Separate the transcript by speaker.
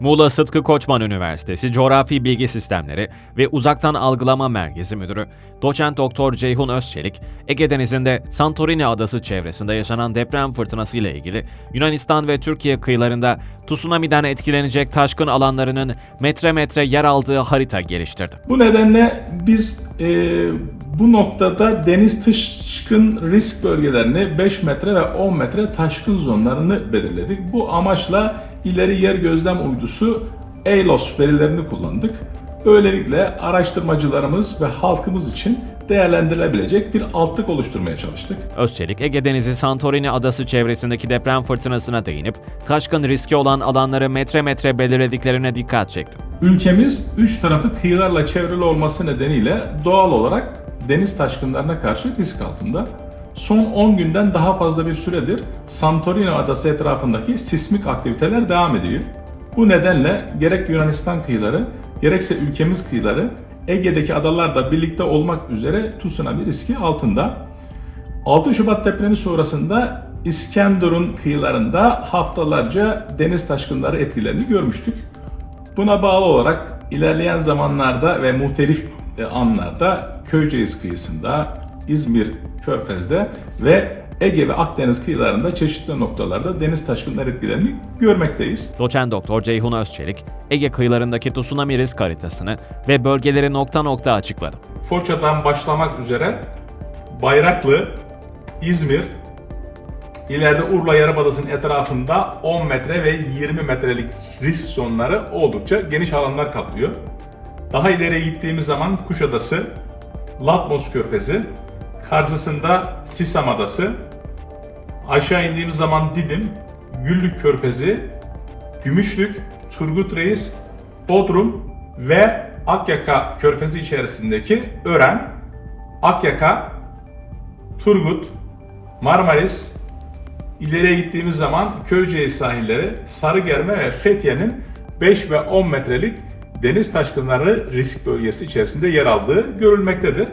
Speaker 1: Muğla Sıtkı Koçman Üniversitesi Coğrafi Bilgi Sistemleri ve Uzaktan Algılama Merkezi Müdürü Doçent Doktor Ceyhun Özçelik, Ege Denizi'nde Santorini adası çevresinde yaşanan deprem fırtınası ile ilgili Yunanistan ve Türkiye kıyılarında tsunami'den etkilenecek taşkın alanlarının metre metre yer aldığı harita geliştirdi.
Speaker 2: Bu nedenle biz e, bu noktada deniz taşkın risk bölgelerini 5 metre ve 10 metre taşkın zonlarını belirledik. Bu amaçla ileri yer gözlem uydusu EILOS verilerini kullandık. Böylelikle araştırmacılarımız ve halkımız için değerlendirilebilecek bir altlık oluşturmaya çalıştık.
Speaker 1: Özçelik, Ege Denizi Santorini adası çevresindeki deprem fırtınasına değinip taşkın riski olan alanları metre metre belirlediklerine dikkat çekti.
Speaker 2: Ülkemiz üç tarafı kıyılarla çevrili olması nedeniyle doğal olarak deniz taşkınlarına karşı risk altında. Son 10 günden daha fazla bir süredir Santorini adası etrafındaki sismik aktiviteler devam ediyor. Bu nedenle gerek Yunanistan kıyıları gerekse ülkemiz kıyıları Ege'deki adalarda birlikte olmak üzere tsunami riski altında. 6 Şubat depremi sonrasında İskenderun kıyılarında haftalarca deniz taşkınları etkilerini görmüştük. Buna bağlı olarak ilerleyen zamanlarda ve muhtelif anlarda Köyceğiz kıyısında, İzmir, Körfez'de ve Ege ve Akdeniz kıyılarında çeşitli noktalarda deniz taşkınları etkilerini görmekteyiz.
Speaker 1: Doçent Doktor Ceyhun Özçelik, Ege kıyılarındaki tsunami risk haritasını ve bölgeleri nokta nokta açıkladı.
Speaker 2: Foça'dan başlamak üzere Bayraklı, İzmir, ileride Urla Yarımadası'nın etrafında 10 metre ve 20 metrelik risk zonları oldukça geniş alanlar kaplıyor. Daha ileriye gittiğimiz zaman Kuşadası, Latmos Körfezi, karşısında Sisam Adası, aşağı indiğimiz zaman Didim, Güllük Körfezi, Gümüşlük, Turgut Reis, Bodrum ve Akyaka Körfezi içerisindeki Ören, Akyaka, Turgut, Marmaris, ileriye gittiğimiz zaman Köyceğiz sahilleri, Sarıgerme ve Fethiye'nin 5 ve 10 metrelik deniz taşkınları risk bölgesi içerisinde yer aldığı görülmektedir.